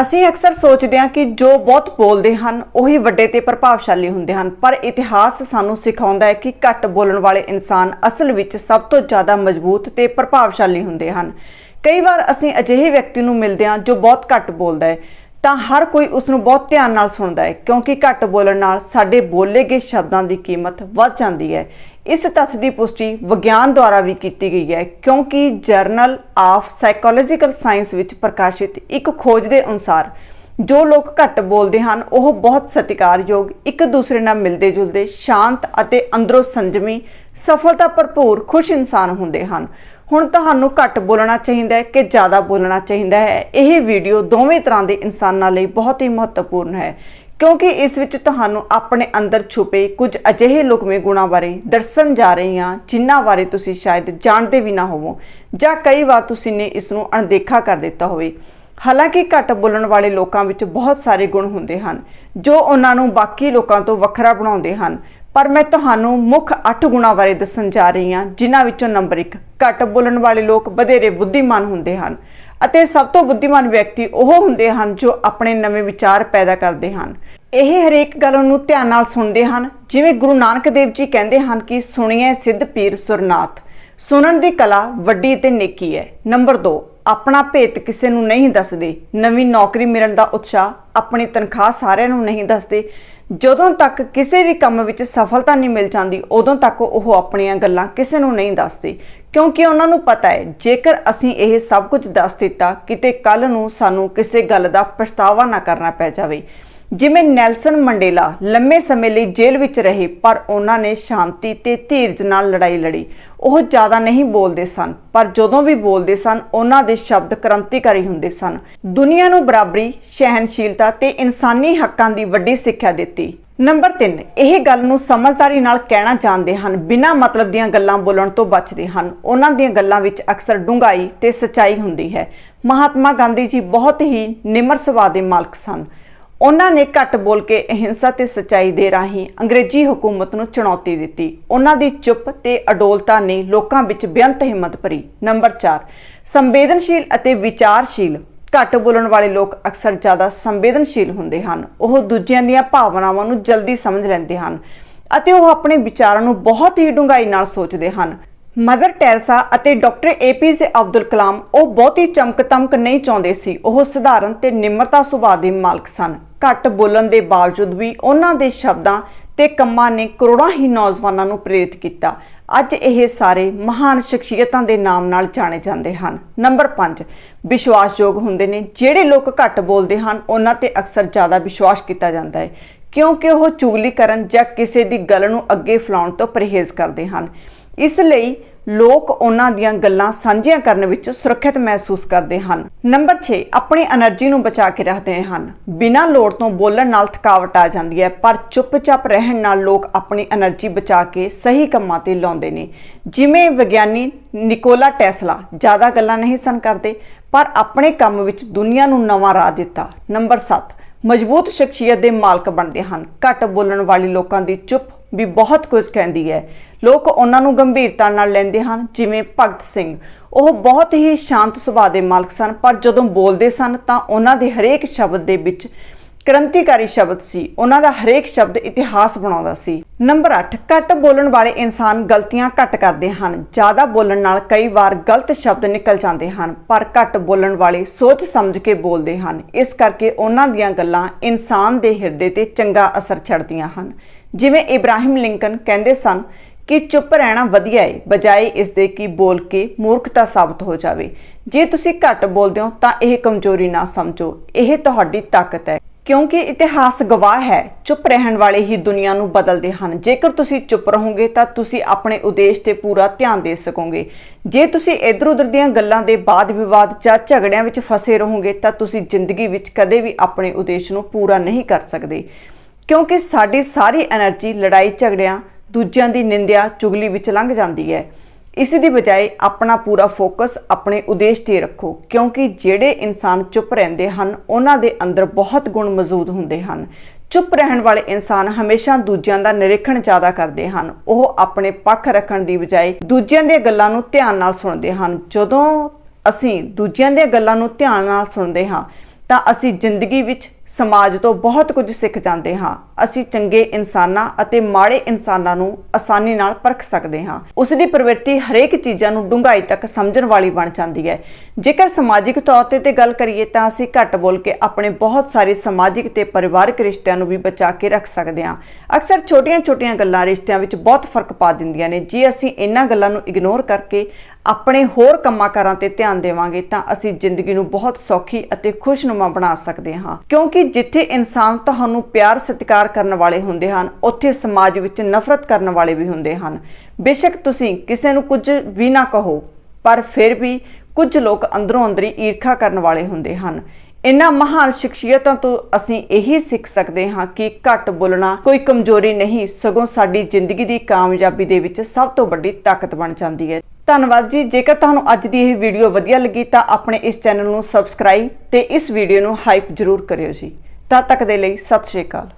ਅਸੀਂ ਅਕਸਰ ਸੋਚਦੇ ਹਾਂ ਕਿ ਜੋ ਬਹੁਤ ਬੋਲਦੇ ਹਨ, ਉਹੀ ਵੱਡੇ ਤੇ ਪ੍ਰਭਾਵਸ਼ਾਲੀ ਹੁੰਦੇ ਹਨ। ਪਰ ਇਤਿਹਾਸ ਸਾਨੂੰ ਸਿਖਾਉਂਦਾ ਹੈ ਕਿ ਘੱਟ ਬੋਲਣ ਵਾਲੇ ਇਨਸਾਨ ਅਸਲ ਵਿੱਚ ਸਭ ਤੋਂ ਜ਼ਿਆਦਾ ਮਜ਼ਬੂਤ ਤੇ ਪ੍ਰਭਾਵਸ਼ਾਲੀ ਹੁੰਦੇ ਹਨ। ਕਈ ਵਾਰ ਅਸੀਂ ਅਜਿਹੇ ਵਿਅਕਤੀ ਨੂੰ ਮਿਲਦੇ ਹਾਂ ਜੋ ਬਹੁਤ ਘੱਟ ਬੋਲਦਾ ਹੈ, ਤਾਂ ਹਰ ਕੋਈ ਉਸ ਨੂੰ ਬਹੁਤ ਧਿਆਨ ਨਾਲ ਸੁਣਦਾ ਹੈ, ਕਿਉਂਕਿ ਘੱਟ ਬੋਲਣ ਨਾਲ ਸਾਡੇ ਬੋਲੇ ਗਏ ਸ਼ਬਦਾਂ ਦੀ ਕੀਮਤ ਵੱਧ ਜਾਂਦੀ ਹੈ। ਇਸ ਤੱਥ ਦੀ ਪੁਸ਼ਟੀ ਵਿਗਿਆਨ ਦੁਆਰਾ ਵੀ ਕੀਤੀ ਗਈ ਹੈ, ਕਿਉਂਕਿ ਜਰਨਲ ਆਫ ਸਾਈਕੋਲੋਜੀਕਲ ਸਾਇੰਸ ਵਿੱਚ ਪ੍ਰਕਾਸ਼ਿਤ ਇੱਕ ਖੋਜ ਦੇ ਅਨੁਸਾਰ ਜੋ ਲੋਕ ਘੱਟ ਬੋਲਦੇ ਹਨ, ਉਹ ਬਹੁਤ ਸਤਿਕਾਰਯੋਗ, ਇੱਕ ਦੂਸਰੇ ਨਾਲ ਮਿਲਦੇ ਜੁਲਦੇ, ਸ਼ਾਂਤ ਅਤੇ ਅੰਦਰੋਂ ਸੰਜਮੀ, ਸਫਲਤਾ ਭਰਪੂਰ, ਖੁਸ਼ ਇਨਸਾਨ ਹੁੰਦੇ ਹਨ। ਹੁਣ ਤੁਹਾਨੂੰ ਘੱਟ ਬੋਲਣਾ ਚਾਹੀਦਾ ਹੈ ਕਿ ਜ਼ਿਆਦਾ ਬੋਲਣਾ ਚਾਹੀਦਾ ਹੈ? ਇਹ ਵੀਡੀਓ ਦੋਵੇਂ ਤਰ੍ਹਾਂ ਦੇ ਇਨਸਾਨਾਂ ਲਈ ਬਹੁਤ ਹੀ ਮਹੱਤਵਪੂਰਨ ਹੈ। ਕਿਉਂਕਿ ਇਸ ਵਿੱਚ ਤੁਹਾਨੂੰ ਆਪਣੇ ਅੰਦਰ ਛੁਪੇ ਕੁਝ ਅਜਿਹੇ ਲੁਕਵੇਂ ਗੁਣਾਂ ਬਾਰੇ ਦਰਸਣ ਜਾ ਰਹੀ ਹਾਂ ਜਿਨ੍ਹਾਂ ਬਾਰੇ ਤੁਸੀਂ ਸ਼ਾਇਦ ਜਾਣਦੇ ਵੀ ਨਾ ਹੋਵੋ, ਜਾਂ ਕਈ ਵਾਰ ਤੁਸੀਂ ਨੇ ਇਸ ਨੂੰ ਅਣਦੇਖਾ ਕਰ ਦਿੱਤਾ ਹੋਵੇ। ਹਾਲਾਂਕਿ ਘੱਟ ਬੋਲਣ ਵਾਲੇ ਲੋਕਾਂ ਵਿੱਚ ਬਹੁਤ ਸਾਰੇ ਗੁਣ ਹੁੰਦੇ ਹਨ, ਜੋ ਉਹਨਾਂ ਨੂੰ ਬਾਕੀ ਲੋਕਾਂ ਤੋਂ ਵੱਖਰਾ ਬਣਾਉਂਦੇ ਹਨ। ਪਰ ਮੈਂ ਤੁਹਾਨੂੰ ਮੁੱਖ 8 ਗੁਣਾਂ ਬਾਰੇ ਦੱਸਣ ਜਾ ਰਹੀ ਹਾਂ, ਜਿਨ੍ਹਾਂ ਵਿੱਚੋਂ ਨੰਬਰ 1 ਘੱਟ ਬੋਲਣ ਵਾਲੇ ਲੋਕ ਵਧੇਰੇ ਬੁੱਧੀਮਾਨ ਹੁੰਦੇ ਹਨ। ਅਤੇ ਸਭ ਤੋਂ ਬੁੱਧੀਮਾਨ ਵਿਅਕਤੀ ਉਹ ਹੁੰਦੇ ਹਨ ਜੋ ਆਪਣੇ ਨਵੇਂ ਵਿਚਾਰ ਪੈਦਾ ਕਰਦੇ ਹਨ। ਇਹ ਹਰੇਕ ਗੱਲ ਨੂੰ ਧਿਆਨ ਨਾਲ ਸੁਣਦੇ ਹਨ। ਜਿਵੇਂ ਗੁਰੂ ਨਾਨਕ ਦੇਵ ਜੀ ਕਹਿੰਦੇ ਹਨ ਕਿ ਸੁਣੀਏ ਸਿੱਧ ਪੀਰ ਸੁਰਨਾਥ। ਸੁਣਨ ਦੀ ਕਲਾ ਵੱਡੀ ਤੇ ਨੇਕੀ ਹੈ। ਨੰਬਰ 2 ਆਪਣਾ ਭੇਤ ਕਿਸੇ ਨੂੰ ਨਹੀਂ ਦੱਸਦੇ। ਨਵੀਂ ਨੌਕਰੀ ਮਿਲਣ ਦਾ ਉਤਸ਼ਾਹ ਆਪਣੀ ਤਨਖਾਹ ਸਾਰਿਆਂ ਨੂੰ ਨਹੀਂ ਦੱਸਦੇ। ਜਦੋਂ ਤੱਕ ਕਿਸੇ ਵੀ ਕੰਮ ਵਿੱਚ ਸਫਲਤਾ ਨਹੀਂ ਮਿਲ ਜਾਂਦੀ, ਉਦੋਂ ਤੱਕ ਉਹ ਆਪਣੀਆਂ ਗੱਲਾਂ ਕਿਸੇ ਨੂੰ ਨਹੀਂ ਦੱਸਦੀ। ਕਿਉਂਕਿ ਉਹਨਾਂ ਨੂੰ ਪਤਾ ਹੈ, ਜੇਕਰ ਅਸੀਂ ਇਹ ਸਭ ਕੁਝ ਦੱਸ ਦਿੱਤਾ, ਕਿਤੇ ਕੱਲ ਨੂੰ ਸਾਨੂੰ ਕਿਸੇ ਗੱਲ ਦਾ ਪਛਤਾਵਾ ਨਾ ਕਰਨਾ ਪੈ ਜਾਵੇ। ਜਿਵੇਂ ਨੈਲਸਨ ਮੰਡੇਲਾ ਲੰਮੇ ਸਮੇਂ ਲਈ ਜੇਲ੍ਹ ਵਿੱਚ ਰਹੇ, ਪਰ ਉਹਨਾਂ ਨੇ ਸ਼ਾਂਤੀ ਤੇ ਧੀਰਜ ਨਾਲ ਲੜਾਈ ਲੜੀ। ਉਹ ਜ਼ਿਆਦਾ ਨਹੀਂ ਬੋਲਦੇ ਸਨ, ਪਰ ਜਦੋਂ ਵੀ ਬੋਲਦੇ ਸਨ, ਉਹਨਾਂ ਦੇ ਸ਼ਬਦ ਕ੍ਰਾਂਤੀਕਾਰੀ ਹੁੰਦੇ ਸਨ। ਦੁਨੀਆ ਨੂੰ ਬਰਾਬਰੀ ਸਹਿਨਸ਼ੀਲਤਾ ਤੇ ਇਨਸਾਨੀ ਹੱਕਾਂ ਦੀ ਵੱਡੀ ਸਿੱਖਿਆ ਦਿੱਤੀ। ਨੰਬਰ 3 ਇਹ ਗੱਲ ਨੂੰ ਸਮਝਦਾਰੀ ਨਾਲ ਕਹਿਣਾ ਜਾਣਦੇ ਹਨ। ਬਿਨਾਂ ਮਤਲਬ ਦੀਆਂ ਗੱਲਾਂ ਬੋਲਣ ਤੋਂ ਬਚਦੇ ਹਨ। ਉਹਨਾਂ ਦੀਆਂ ਗੱਲਾਂ ਵਿੱਚ ਅਕਸਰ ਡੂੰਘਾਈ ਤੇ ਸੱਚਾਈ ਹੁੰਦੀ ਹੈ। ਮਹਾਤਮਾ ਗਾਂਧੀ ਜੀ ਬਹੁਤ ਹੀ ਨਿਮਰ ਸੁਭਾਅ ਦੇ ਮਾਲਕ ਸਨ। ਉਹਨਾਂ ਨੇ ਘੱਟ ਬੋਲ ਕੇ ਅਹਿੰਸਾ ਤੇ ਸਚਾਈ ਦੇ ਰਾਹੀਂ ਅੰਗਰੇਜ਼ੀ ਹਕੂਮਤ ਨੂੰ ਚੁਣੌਤੀ ਦਿੱਤੀ। ਉਹਨਾਂ ਦੀ ਚੁੱਪ ਤੇ ਅਡੋਲਤਾ ਨੇ ਲੋਕਾਂ ਵਿੱਚ ਬੇਅੰਤ ਹਿੰਮਤ ਭਰੀ। ਨੰਬਰ 4 ਸੰਵੇਦਨਸ਼ੀਲ ਅਤੇ ਵਿਚਾਰਸ਼ੀਲ। ਘੱਟ ਬੋਲਣ ਵਾਲੇ ਲੋਕ ਅਕਸਰ ਜ਼ਿਆਦਾ ਸੰਵੇਦਨਸ਼ੀਲ ਹੁੰਦੇ ਹਨ। ਉਹ ਦੂਜਿਆਂ ਦੀਆਂ ਭਾਵਨਾਵਾਂ ਨੂੰ ਜਲਦੀ ਸਮਝ ਲੈਂਦੇ ਹਨ ਅਤੇ ਉਹ ਆਪਣੇ ਵਿਚਾਰਾਂ ਨੂੰ ਬਹੁਤ ਹੀ ਡੂੰਘਾਈ ਨਾਲ ਸੋਚਦੇ ਹਨ। ਮਦਰ ਟੈਰੇਸਾ ਅਤੇ ਡਾਕਟਰ ਏਪੀਜੇ ਅਬਦੁਲ ਕਲਾਮ ਉਹ ਬਹੁਤੀ ਚਮਕ ਤਮਕ ਨਹੀਂ ਚਾਹੁੰਦੇ ਸੀ। ਉਹ ਸਧਾਰਨ ਤੇ ਨਿਮਰਤਾ ਸੁਭਾਅ ਦੇ ਮਾਲਕ ਸਨ। ਘੱਟ ਬੋਲਣ ਦੇ ਬਾਵਜੂਦ ਵੀ ਉਹਨਾਂ ਦੇ ਸ਼ਬਦਾਂ ਤੇ ਕੰਮਾਂ ਨੇ ਕਰੋੜਾਂ ਹੀ ਨੌਜਵਾਨਾਂ ਨੂੰ ਪ੍ਰੇਰਿਤ ਕੀਤਾ। ਅੱਜ ਇਹ ਸਾਰੇ ਮਹਾਨ ਸ਼ਖਸੀਅਤਾਂ ਦੇ ਨਾਮ ਨਾਲ ਜਾਣੇ ਜਾਂਦੇ ਹਨ। ਨੰਬਰ 5 ਵਿਸ਼ਵਾਸਯੋਗ ਹੁੰਦੇ ਨੇ। ਜਿਹੜੇ ਲੋਕ ਘੱਟ ਬੋਲਦੇ ਹਨ, ਉਹਨਾਂ ਤੇ ਅਕਸਰ ਜ਼ਿਆਦਾ ਵਿਸ਼ਵਾਸ ਕੀਤਾ ਜਾਂਦਾ ਹੈ। ਕਿਉਂਕਿ ਉਹ ਚੁਗਲੀ ਕਰਨ ਜਾਂ ਕਿਸੇ ਦੀ ਗੱਲ ਨੂੰ ਅੱਗੇ ਫਲਾਉਣ ਤੋਂ ਪਰਹੇਜ਼ ਕਰਦੇ ਹਨ। ਇਸ ਲਈ ਲੋਕ ਉਹਨਾਂ ਦੀਆਂ ਗੱਲਾਂ ਸਾਂਝੀਆਂ ਕਰਨ ਵਿੱਚ ਸੁਰੱਖਿਅਤ ਮਹਿਸੂਸ ਕਰਦੇ ਹਨ। ਨੰਬਰ 6 ਆਪਣੀ એનર્ਜੀ ਨੂੰ ਬਚਾ ਕੇ ਰੱਖਦੇ ਹਨ। ਬਿਨਾਂ ਲੋੜ ਤੋਂ ਬੋਲਣ ਨਾਲ ਥਕਾਵਟ ਆ ਜਾਂਦੀ ਹੈ, ਪਰ ਚੁੱਪਚਾਪ ਰਹਿਣ ਨਾਲ ਲੋਕ ਆਪਣੀ એનર્ਜੀ ਬਚਾ ਕੇ ਸਹੀ ਕੰਮਾਂ ਤੇ ਲਾਉਂਦੇ ਨੇ। ਜਿਵੇਂ ਵਿਗਿਆਨੀ ਨਿਕੋਲਾ ਟੈਸਲਾ ਜ਼ਿਆਦਾ ਗੱਲਾਂ ਨਹੀਂ ਸਨ ਕਰਦੇ, ਪਰ ਆਪਣੇ ਕੰਮ ਵਿੱਚ ਦੁਨੀਆ ਨੂੰ ਨਵਾਂ ਰਾਹ ਦਿੱਤਾ। ਨੰਬਰ 7 ਮਜ਼ਬੂਤ ਸ਼ਖਸੀਅਤ ਦੇ ਮਾਲਕ ਬਣਦੇ ਹਨ। ਘੱਟ ਬੋਲਣ ਵਾਲੇ ਲੋਕਾਂ ਦੀ ਚੁੱਪ ਵੀ ਬਹੁਤ ਕੁਝ ਕਹਿੰਦੀ ਹੈ। ਲੋਕ ਉਹਨਾਂ ਨੂੰ ਗੰਭੀਰਤਾ ਨਾਲ ਲੈਂਦੇ ਹਨ, ਜਿਵੇਂ ਭਗਤ ਸਿੰਘ। ਉਹ ਬਹੁਤ ਹੀ ਸ਼ਾਂਤ ਸੁਭਾਅ ਦੇ ਮਾਲਕ ਸਨ, ਪਰ ਜਦੋਂ ਬੋਲਦੇ ਸਨ ਤਾਂ ਉਹਨਾਂ ਦੇ ਹਰੇਕ ਸ਼ਬਦ ਦੇ ਵਿੱਚ ਕ੍ਰਾਂਤੀਕਾਰੀ ਸ਼ਬਦ ਸੀ। ਉਹਨਾਂ ਦਾ ਹਰੇਕ ਸ਼ਬਦ ਇਤਿਹਾਸ ਬਣਾਉਂਦਾ ਸੀ। ਨੰਬਰ 8 ਘੱਟ ਬੋਲਣ ਵਾਲੇ ਇਨਸਾਨ ਗਲਤੀਆਂ ਘੱਟ ਕਰਦੇ ਹਨ। ਜ਼ਿਆਦਾ ਬੋਲਣ ਨਾਲ ਕਈ ਵਾਰ ਗਲਤ ਸ਼ਬਦ ਨਿਕਲ ਜਾਂਦੇ ਹਨ, ਪਰ ਘੱਟ ਬੋਲਣ ਵਾਲੇ ਸੋਚ ਸਮਝ ਕੇ ਬੋਲਦੇ ਹਨ। ਇਸ ਕਰਕੇ ਉਹਨਾਂ ਦੀਆਂ ਗੱਲਾਂ ਇਨਸਾਨ ਦੇ ਹਿਰਦੇ ਤੇ ਚੰਗਾ ਅਸਰ ਛੱਡਦੀਆਂ ਹਨ। ਜਿਵੇਂ ਇਬਰਾਹਿਮ ਲਿੰਕਨ ਕਹਿੰਦੇ ਸਨ ਕਿ ਚੁੱਪ ਰਹਿਣਾ ਵਧੀਆ ਏ, ਬਜਾਏ ਇਸ ਦੇ ਕਿ ਬੋਲ ਕੇ ਮੂਰਖਤਾ ਸਾਬਤ ਹੋ ਜਾਵੇ। ਜੇ ਤੁਸੀਂ ਘੱਟ ਬੋਲਦੇ ਹੋ ਤਾਂ ਇਹ ਕਮਜ਼ੋਰੀ ਨਾ ਸਮਝੋ। ਇਹ ਤੁਹਾਡੀ ਤਾਕਤ ਹੈ। ਕਿਉਂਕਿ ਇਤਿਹਾਸ ਗਵਾਹ ਹੈ, ਚੁੱਪ ਰਹਿਣ ਵਾਲੇ ਹੀ ਦੁਨੀਆ ਨੂੰ ਬਦਲਦੇ ਹਨ। ਜੇਕਰ ਤੁਸੀਂ ਚੁੱਪ ਰਹੋਗੇ, ਤਾਂ ਤੁਸੀਂ ਆਪਣੇ ਉਦੇਸ਼ ਤੇ ਪੂਰਾ ਧਿਆਨ ਦੇ ਸਕੋਗੇ। ਜੇ ਤੁਸੀਂ ਇਧਰ ਉਧਰ ਦੀਆਂ ਗੱਲਾਂ ਦੇ ਬਾਅਦ ਵਿਵਾਦ ਜਾਂ ਝਗੜਿਆਂ ਵਿੱਚ ਫਸੇ ਰਹੋਗੇ, ਤਾਂ ਤੁਸੀਂ ਜ਼ਿੰਦਗੀ ਵਿੱਚ ਕਦੇ ਵੀ ਆਪਣੇ ਉਦੇਸ਼ ਨੂੰ ਪੂਰਾ ਨਹੀਂ ਕਰ ਸਕਦੇ। ਕਿਉਂਕਿ ਸਾਡੀ ਸਾਰੀ એનર્ਜੀ ਲੜਾਈ ਝਗੜਿਆਂ ਦੂਜਿਆਂ ਦੀ ਨਿੰਦਿਆ, ਚੁਗਲੀ ਵਿੱਚ ਲੰਘ ਜਾਂਦੀ ਹੈ। ਇਸ ਦੀ ਬਜਾਏ ਆਪਣਾ ਪੂਰਾ ਫੋਕਸ ਆਪਣੇ ਉਦੇਸ਼ ਤੇ ਰੱਖੋ, ਕਿਉਂਕਿ ਜਿਹੜੇ ਇਨਸਾਨ ਚੁੱਪ ਰਹਿੰਦੇ ਹਨ, ਉਹਨਾਂ ਦੇ ਅੰਦਰ ਬਹੁਤ ਗੁਣ ਮੌਜੂਦ ਹੁੰਦੇ ਹਨ। ਚੁੱਪ ਰਹਿਣ ਵਾਲੇ ਇਨਸਾਨ ਹਮੇਸ਼ਾ ਦੂਜਿਆਂ ਦਾ ਨਿਰੀਖਣ ਜ਼ਿਆਦਾ ਕਰਦੇ ਹਨ। ਉਹ ਆਪਣੇ ਪੱਖ ਰੱਖਣ ਦੀ ਬਜਾਏ ਦੂਜਿਆਂ ਦੀਆਂ ਗੱਲਾਂ ਨੂੰ ਧਿਆਨ ਨਾਲ ਸੁਣਦੇ ਹਨ। ਜਦੋਂ ਅਸੀਂ ਦੂਜਿਆਂ ਦੀਆਂ ਗੱਲਾਂ ਨੂੰ ਧਿਆਨ ਨਾਲ ਸੁਣਦੇ ਹਾਂ, ਤਾਂ ਅਸੀਂ ਜ਼ਿੰਦਗੀ ਵਿੱਚ ਸਮਾਜ ਤੋਂ ਬਹੁਤ ਕੁਝ ਸਿੱਖ ਜਾਂਦੇ ਹਾਂ। ਅਸੀਂ ਚੰਗੇ ਇਨਸਾਨਾਂ ਅਤੇ ਮਾੜੇ ਇਨਸਾਨਾਂ ਨੂੰ ਆਸਾਨੀ ਨਾਲ ਪਰਖ ਸਕਦੇ ਹਾਂ। ਉਸ ਦੀ ਪ੍ਰਵਿਰਤੀ ਹਰੇਕ ਚੀਜ਼ਾਂ ਨੂੰ ਡੂੰਘਾਈ ਤੱਕ ਸਮਝਣ ਵਾਲੀ ਬਣ ਜਾਂਦੀ ਹੈ। ਜੇਕਰ ਸਮਾਜਿਕ ਤੌਰ ਤੇ ਤੇ ਗੱਲ ਕਰੀਏ ਤਾਂ ਅਸੀਂ ਘੱਟ ਬੋਲ ਕੇ ਆਪਣੇ ਬਹੁਤ ਸਾਰੇ ਸਮਾਜਿਕ ਤੇ ਪਰਿਵਾਰਕ ਰਿਸ਼ਤਿਆਂ ਨੂੰ ਵੀ ਬਚਾ ਕੇ ਰੱਖ ਸਕਦੇ ਹਾਂ। ਅਕਸਰ ਛੋਟੀਆਂ-ਛੋਟੀਆਂ ਗੱਲਾਂ ਰਿਸ਼ਤਿਆਂ ਵਿੱਚ ਬਹੁਤ ਫ਼ਰਕ ਪਾ ਦਿੰਦੀਆਂ ਨੇ। ਜੇ ਅਸੀਂ ਇਹਨਾਂ ਗੱਲਾਂ ਨੂੰ ਇਗਨੋਰ ਕਰਕੇ ਆਪਣੇ ਹੋਰ ਕੰਮਾਂ ਕਾਰਾਂ ਤੇ ਧਿਆਨ ਦੇਵਾਂਗੇ ਤਾਂ ਅਸੀਂ ਜ਼ਿੰਦਗੀ ਨੂੰ ਬਹੁਤ ਸੌਖੀ ਅਤੇ ਖੁਸ਼ਨੁਮਾ ਬਣਾ ਸਕਦੇ ਹਾਂ। ਕਿਉਂਕਿ ਜਿੱਥੇ ਇਨਸਾਨ ਤੁਹਾਨੂੰ ਪਿਆਰ ਸਤਿਕਾਰ ਕਰਨ ਵਾਲੇ ਹੁੰਦੇ ਹਨ, ਉੱਥੇ ਸਮਾਜ ਵਿੱਚ ਨਫ਼ਰਤ ਕਰਨ ਵਾਲੇ ਵੀ ਹੁੰਦੇ ਹਨ। ਬੇਸ਼ੱਕ ਤੁਸੀਂ ਕਿਸੇ ਨੂੰ ਕੁਝ ਵੀ ਨਾ ਕਹੋ, ਪਰ ਫਿਰ ਵੀ ਕੁਝ ਲੋਕ ਅੰਦਰੋਂ ਅੰਦਰੀ ਈਰਖਾ ਕਰਨ ਵਾਲੇ ਹੁੰਦੇ ਹਨ। ਇਨ੍ਹਾਂ ਮਹਾਨ ਸ਼ਖਸੀਅਤਾਂ ਤੋਂ ਅਸੀਂ ਇਹੀ ਸਿੱਖ ਸਕਦੇ ਹਾਂ ਕਿ ਘੱਟ ਬੋਲਣਾ, ਕੋਈ ਕਮਜ਼ੋਰੀ ਨਹੀਂ, ਸਗੋਂ ਸਾਡੀ ਜ਼ਿੰਦਗੀ ਦੀ ਕਾਮਯਾਬੀ ਦੇ ਵਿੱਚ ਸਭ ਤੋਂ ਵੱਡੀ ਤਾਕਤ ਬਣ ਜਾਂਦੀ ਹੈ। ਧੰਨਵਾਦ ਜੀ। ਜੇਕਰ ਤੁਹਾਨੂੰ ਅੱਜ ਦੀ ਇਹ ਵੀਡੀਓ ਵਧੀਆ ਲੱਗੀ ਤਾਂ ਆਪਣੇ ਇਸ ਚੈਨਲ ਨੂੰ ਸਬਸਕ੍ਰਾਈਬ ਤੇ ਇਸ ਵੀਡੀਓ ਨੂੰ ਹਾਈਪ ਜ਼ਰੂਰ ਕਰਿਓ ਜੀ। ਤਦ ਤੱਕ ਦੇ ਲਈ ਸਤਿ ਸ਼੍ਰੀ ਅਕਾਲ।